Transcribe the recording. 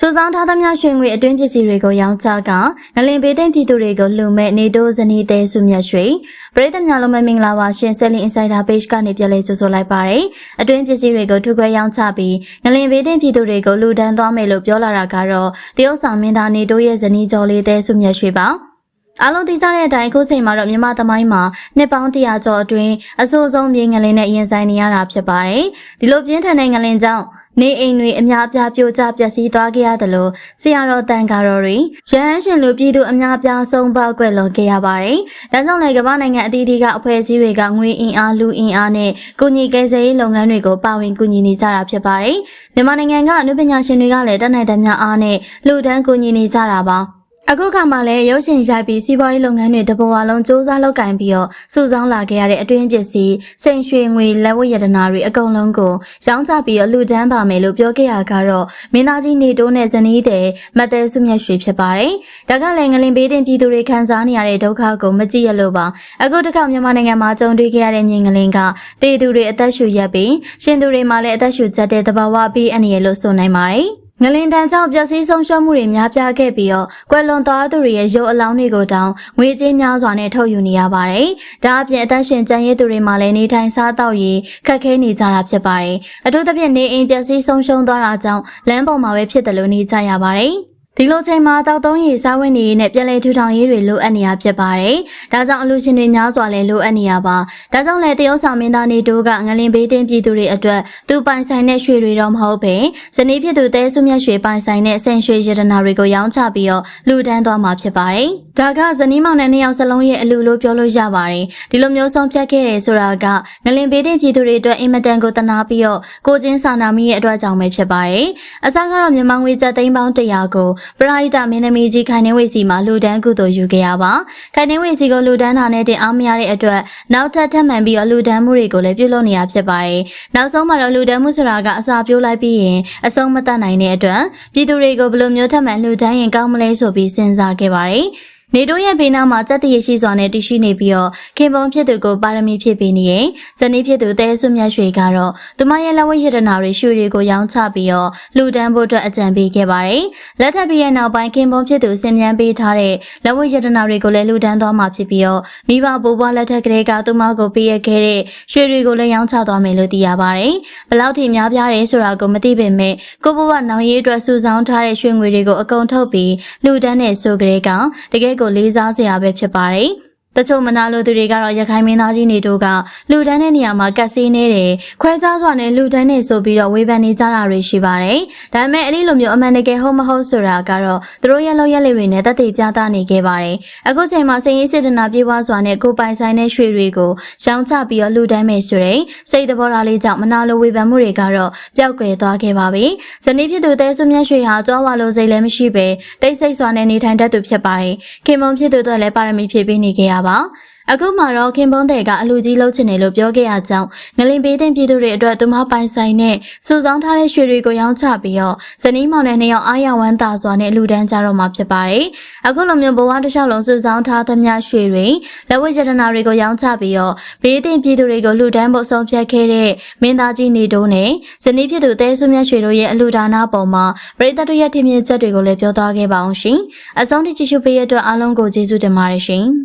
စူဆောင်းထားသမျှရွှေငွေအတွင်းပစ္စည်းတွေကိုရောင်းချကငလင်ဘေးတင်ပြည်သူတွေကိုလူမဲ့နေတိုးဇနီးတဲစုမြတ်ရွှေပရိသတ်များလုံးမမင်္ဂလာပါရှင်ဆက်လင်း Insider Page ကနေပြန်လဲကြိုဆိုလိုက်ပါရယ်အတွင်းပစ္စည်းတွေကိုထုခွဲရောင်းချပြီးငလင်ဘေးတင်ပြည်သူတွေကိုလူဒန်းသွားမယ်လို့ပြောလာတာကတော့တရုတ်ဆောင်မင်းသားနေတိုးရဲ့ဇနီးကျော်လေးတဲစုမြတ်ရွှေပါ အားလုံးသိကြတဲ့အတိုင်းအခုချိန်မှာတော့မြန်မာသမိုင်းမှာနှစ်ပေါင်း100ကျော်အတွင်းအဆိုးဆုံးမြေငလင်နဲ့ရင်ဆိုင်နေရတာဖြစ်ပါတယ်။ဒီလိုပြင်းထန်တဲ့ငလင်ကြောင့်နေအိမ်တွေအများအပြားပြိုကျပျက်စီးသွားခဲ့ရတယ်လို့ဆရာတော်တန်ကာတော်တွေရဟန်းရှင်လူပြည်သူအများအပြားဆုံးပေါက်ကွက်လွန်ခဲ့ရပါတယ်။ဒါကြောင့်လည်းကမ္ဘာနိုင်ငံအသီးသီးကအဖွဲ့အစည်းတွေကငွေအင်အားလူအင်အားနဲ့ကုညီကယ်ဆယ်ရေးလုပ်ငန်းတွေကိုပါဝင်ကူညီနေကြတာဖြစ်ပါတယ်။မြန်မာနိုင်ငံကအနုပညာရှင်တွေကလည်းတတ်နိုင်သမျှအားနဲ့လူဒန်းကူညီနေကြတာပါ။ အခုခါမှလည်းရုပ်ရှင်ရိုက်ပြီးစီးပွားရေးလုပ်ငန်းတွေတဘဝလုံးစူးစမ်းလုပ်ကင်ပြီးတော့စုဆောင်းလာခဲ့ရတဲ့အတွင်းပစ္စည်းစိန်ရွှေငွေလက်ဝတ်ရတနာတွေအကုန်လုံးကိုရောင်းချပြီးတော့လူဒန်းပါမယ်လို့ပြောခဲ့ရကတော့မင်းသားကြီးနေတိုးနဲ့ဇနီးတဲ့မတ်တဲစုမြတ်ရွှေဖြစ်ပါတယ်။ဒါကလည်းငလင်ဘေးတင်ပြည်သူတွေခံစားနေရတဲ့ဒုက္ခကိုမကြည့်ရလို့ပါ။အခုတစ်ခါမြန်မာနိုင်ငံမှာကြုံတွေ့ခဲ့ရတဲ့မြင်ငလင်ကတေသူတွေအသက်ရှူရက်ပြီးရှင်သူတွေမှာလည်းအသက်ရှူချက်တဲ့တဘာဝပြီးအနေရလို့ဆိုနိုင်ပါတယ်။ ငလင်တန်ကြောင့်ပျက်စီးဆုံးရှုံးမှုတွေများပြားခဲ့ပြီးတော့ကွယ်လွန်သွားသူတွေရဲ့ရုပ်အလောင်းတွေကိုတောင်ငွေကြေးများစွာနဲ့ထုတ်ယူနေရပါတယ်။ဒါအပြင်အသက်ရှင်ကျန်ရည်သူတွေမှလည်းနေထိုင်စားသောက်ရေးခက်ခဲနေကြတာဖြစ်ပါတယ်။အထူးသဖြင့်နေအိမ်ပျက်စီးဆုံးရှုံးသွားတာကြောင့်လမ်းပေါ်မှာပဲဖြစ်တယ်လို့နေကြရပါတယ်။ ဒီလိုချိန်မှာတောက်သုံးရည်စားဝတ်နေရေးနဲ့ပြည်လဲထူထောင်ရေးတွေလိုအပ်နေရဖြစ်ပါတယ်။ဒါကြောင့်အလူရှင်တွေများစွာလည်းလိုအပ်နေရပါ။ဒါကြောင့်လည်းတရုတ်ဆောင်မင်းသားနေတိုးကငလင်ဘေးတင်ပြည်သူတွေအတွက်သူပိုင်ဆိုင်တဲ့ရွှေတွေတော့မဟုတ်ပဲဇနီးဖြစ်သူတဲဆုမြတ်ရွှေပိုင်ဆိုင်တဲ့ဆင်ရွှေရတနာတွေကိုရောင်းချပြီးတော့လူဒန်းသွားမှာဖြစ်ပါတယ်။ ဒါကဇနီးမောင်နဲ့နှစ်ယောက်စလုံးရဲ့အလူလို့ပြောလို့ရပါတယ်။ဒီလိုမျိုးဆုံးဖြတ်ခဲ့တယ်ဆိုတာကငလင်ဘေးတင်ပြည်သူတွေအတွက်အင်မတန်ကိုတနာပြီးတော့ကိုချင်းစာနာမိရဲ့အတွက်ကြောင့်ပဲဖြစ်ပါတယ်။အစားကတော့မြန်မာငွေကျပ်သိန်းပေါင်း100ကိုပရိုက်တာမင်းသမီးကြီးခိုင်နေဝေစီမှာလူဒန်းကုသိုလ်ယူခဲ့ရပါခိုင်နေဝေစီကိုလူဒန်းတာနဲ့တင်အားမရတဲ့အတွက်နောက်ထပ်ထပ်မံပြီးတော့လူဒန်းမှုတွေကိုလည်းပြုလုပ်နေရဖြစ်ပါတယ်နောက်ဆုံးမှာတော့လူဒန်းမှုဆိုတာကအစာပြိုးလိုက်ပြီးရင်အဆုံးမတတ်နိုင်တဲ့အတွက်ပြည်သူတွေကိုဘယ်လိုမျိုးထပ်မံလူဒန်းရင်ကောင်းမလဲဆိုပြီးစဉ်းစားခဲ့ပါတယ် နေတို့ရဲ့ဘေးနားမှာစက်တရရှိစွာနဲ့တရှိနေပြီးတော့ခင်ပွန်ဖြစ်သူကိုပါရမီဖြစ်ပေးနေရင်ဇနီးဖြစ်သူတဲဆွမြတ်ရွှေကတော့သူမရဲ့လက်ဝဲရတနာတွေရွှေတွေကိုရောင်းချပြီးတော့လူဒန်းဖို့အတွက်အကြံပေးခဲ့ပါတယ်။လက်ထပ်ပြီးရဲ့နောက်ပိုင်းခင်ပွန်ဖြစ်သူစင်မြန်ပေးထားတဲ့လက်ဝဲရတနာတွေကိုလည်းလူဒန်းသွားမှာဖြစ်ပြီးတော့မိဘဘိုးဘွားလက်ထက်ကလေးကသူမကိုပေးရခဲ့တဲ့ရွှေတွေကိုလည်းရောင်းချသွားမယ်လို့သိရပါတယ်။ဘလောက်ထိများပြားတယ်ဆိုတာကိုမသိပေမဲ့ကိုဘိုးဘွားနောင်ရေးအတွက်စုဆောင်းထားတဲ့ရွှေငွေတွေကိုအကုန်ထုတ်ပြီးလူဒန်းနဲ့ဆိုကြတဲ့ကောင်တကယ်ကိုလေးစားစရာပဲဖြစ်ပါတယ်။ တချို့မနာလိုသူတွေကတော့ရခိုင်မင်းသားကြီးနေတို့ကလူတန်းတဲ့နေရာမှာကတ်ဆေးနေတယ်ခွဲခြားစွာနဲ့လူတန်းနေဆိုပြီးတော့ဝေဖန်နေကြတာတွေရှိပါတယ်ဒါပေမဲ့အဲ့ဒီလိုမျိုးအမှန်တကယ်ဟုတ်မဟုတ်ဆိုတာကတော့သူတို့ရဲ့လောက်ရက်လေးတွေနဲ့တသက်ပြသနေခဲ့ပါတယ်အခုချိန်မှာစင်ရေးစေတနာပြေးပွားစွာနဲ့ကိုပိုင်ဆိုင်တဲ့ရွှေတွေကိုရောင်းချပြီးတော့လူတန်းမယ်ဆိုတဲ့စိတ်သဘောထားလေးကြောင့်မနာလိုဝေဖန်မှုတွေကတော့ပျောက်ကွယ်သွားခဲ့ပါပြီဇနီးဖြစ်သူတဲဆွမြတ်ရွှေဟာကြောဝါလိုစိတ်လည်းမရှိပဲတိတ်ဆိတ်စွာနဲ့နေထိုင်တတ်သူဖြစ်ပါတယ်ခင်မုံဖြစ်သူတို့လည်းပါရမီဖြည့်ပေးနေခဲ့ရပါအခုမှတော့ခင်ပွန်းတဲ့ကအလူကြီးလှုပ်ချင်တယ်လို့ပြောခဲ့ရကြောင်းငလင်ပေးတဲ့ပြည်သူတွေအတွက်သူမပိုင်ဆိုင်နဲ့စုဆောင်းထားတဲ့ရွှေတွေကိုရောင်းချပြီးတော့ဇနီးမောင်နဲ့နှစ်ယောက်အားရဝမ်းသာစွာနဲ့လူဒန်းကြတော့မှာဖြစ်ပါတယ်။အခုလိုမျိုးဘဝတစ်လျှောက်လုံးစုဆောင်းထားသမျှရွှေတွေလက်ဝတ်ရတနာတွေကိုရောင်းချပြီးတော့ဘေးတင်ပြည်သူတွေကိုလူဒန်းဖို့ဆုံးဖြတ်ခဲ့တဲ့မင်းသားကြီးနေတိုးနဲ့ဇနီးဖြစ်သူတဲဆွမြတ်ရွှေတို့ရဲ့အလူဒါနာပေါ်မှာပရိသတ်တို့ရဲ့ထင်မြင်ချက်တွေကိုလည်းပြောသွားခဲ့ပါအောင်ရှင်။အဆုံးထိကြည့်ရှုပေးရတဲ့အတွက်အားလုံးကိုကျေးဇူးတင်ပါတယ်ရှင်။